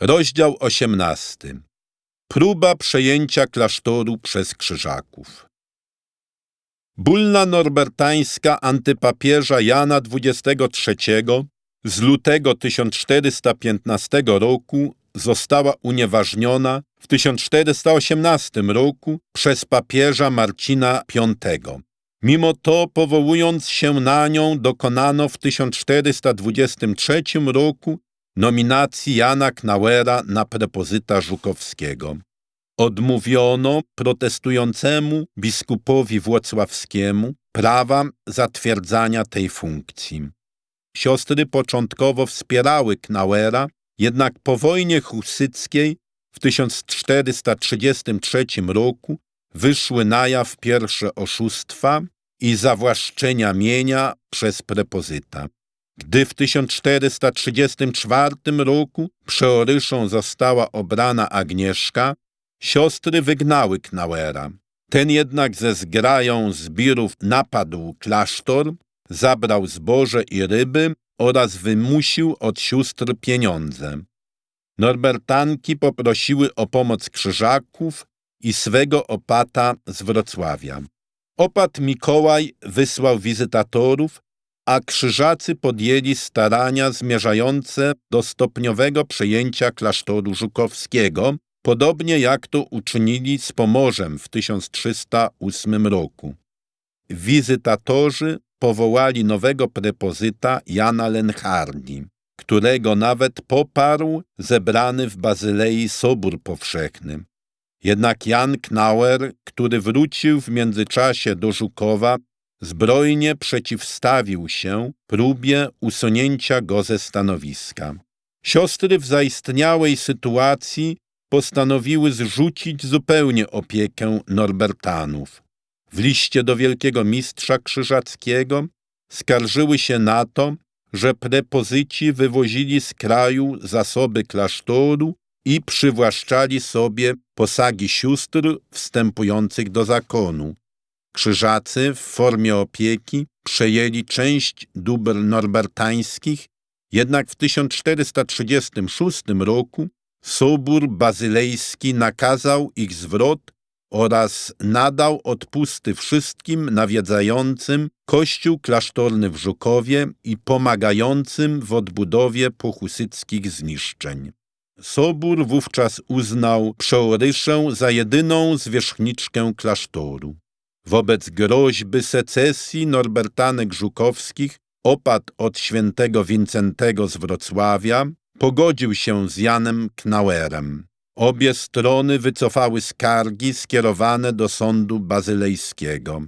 Rozdział 18. Próba przejęcia klasztoru przez krzyżaków. Bulla norbertańska antypapieża Jana XXIII z lutego 1415 roku została unieważniona w 1418 roku przez papieża Marcina V. Mimo to, powołując się na nią, dokonano w 1423 roku nominacji Jana Knauera na prepozyta Żukowskiego. Odmówiono protestującemu biskupowi włocławskiemu prawa zatwierdzania tej funkcji. Siostry początkowo wspierały Knauera, jednak po wojnie husyckiej w 1433 roku wyszły na jaw pierwsze oszustwa i zawłaszczenia mienia przez prepozyta. Gdy w 1434 roku przeoryszą została obrana Agnieszka, siostry wygnały Knauera. Ten jednak ze zgrają zbirów napadł klasztor, zabrał zboże i ryby oraz wymusił od sióstr pieniądze. Norbertanki poprosiły o pomoc krzyżaków i swego opata z Wrocławia. Opat Mikołaj wysłał wizytatorów, a krzyżacy podjęli starania zmierzające do stopniowego przejęcia klasztoru żukowskiego, podobnie jak to uczynili z Pomorzem w 1308 roku. Wizytatorzy powołali nowego prepozyta Jana Lenchardi, którego nawet poparł zebrany w Bazylei Sobór Powszechny. Jednak Jan Knauer, który wrócił w międzyczasie do Żukowa, zbrojnie przeciwstawił się próbie usunięcia go ze stanowiska. Siostry w zaistniałej sytuacji postanowiły zrzucić zupełnie opiekę Norbertanów. W liście do wielkiego mistrza krzyżackiego skarżyły się na to, że prepozyci wywozili z kraju zasoby klasztoru i przywłaszczali sobie posagi sióstr wstępujących do zakonu. Krzyżacy w formie opieki przejęli część dóbr norbertańskich, jednak w 1436 roku Sobór Bazylejski nakazał ich zwrot oraz nadał odpusty wszystkim nawiedzającym kościół klasztorny w Żukowie i pomagającym w odbudowie pochusyckich zniszczeń. Sobór wówczas uznał przeoryszę za jedyną zwierzchniczkę klasztoru. Wobec groźby secesji Norbertanek Żukowskich opat od świętego Wincentego z Wrocławia pogodził się z Janem Knauerem. Obie strony wycofały skargi skierowane do sądu bazylejskiego.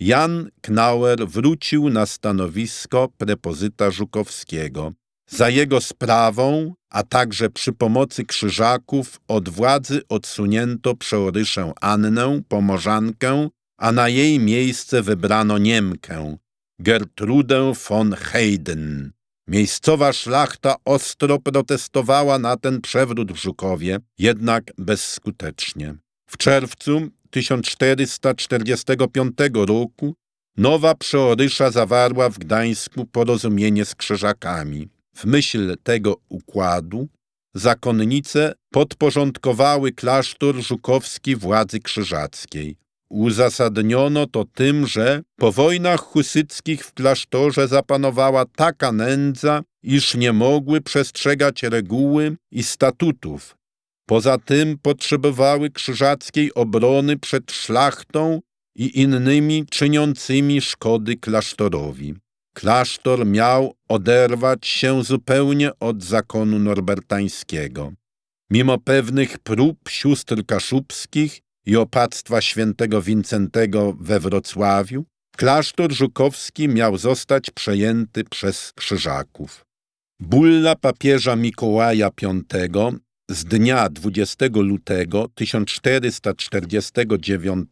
Jan Knauer wrócił na stanowisko prepozyta Żukowskiego. Za jego sprawą, a także przy pomocy krzyżaków od władzy odsunięto przeoryszę Annę, Pomorzankę, a na jej miejsce wybrano Niemkę, Gertrudę von Heyden. Miejscowa szlachta ostro protestowała na ten przewrót w Żukowie, jednak bezskutecznie. W czerwcu 1445 roku nowa przeorysza zawarła w Gdańsku porozumienie z krzyżakami. W myśl tego układu zakonnice podporządkowały klasztor żukowski władzy krzyżackiej. Uzasadniono to tym, że po wojnach husyckich w klasztorze zapanowała taka nędza, iż nie mogły przestrzegać reguły i statutów. Poza tym potrzebowały krzyżackiej obrony przed szlachtą i innymi czyniącymi szkody klasztorowi. Klasztor miał oderwać się zupełnie od zakonu norbertańskiego. Mimo pewnych prób sióstr kaszubskich i opactwa świętego Wincentego we Wrocławiu, klasztor żukowski miał zostać przejęty przez krzyżaków. Bulla papieża Mikołaja V z dnia 20 lutego 1449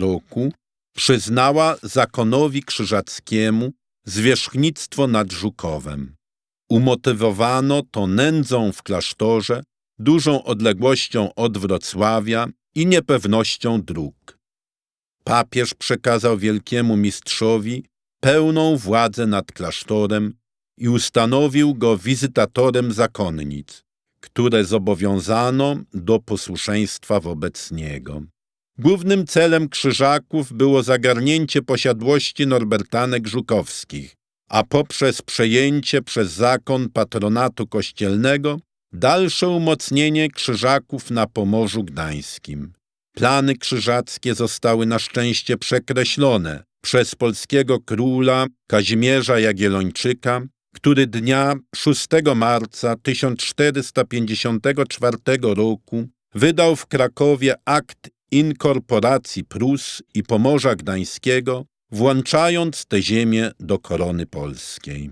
roku przyznała zakonowi krzyżackiemu zwierzchnictwo nad Żukowem. Umotywowano to nędzą w klasztorze, dużą odległością od Wrocławia i niepewnością dróg. Papież przekazał wielkiemu mistrzowi pełną władzę nad klasztorem i ustanowił go wizytatorem zakonnic. które zobowiązano do posłuszeństwa wobec niego. Głównym celem krzyżaków było zagarnięcie posiadłości Norbertanek Żukowskich, a poprzez przejęcie przez zakon patronatu kościelnego dalsze umocnienie krzyżaków na Pomorzu Gdańskim. Plany krzyżackie zostały na szczęście przekreślone przez polskiego króla Kazimierza Jagiellończyka, który dnia 6 marca 1454 roku wydał w Krakowie akt inkorporacji Prus i Pomorza Gdańskiego, włączając te ziemię do korony polskiej.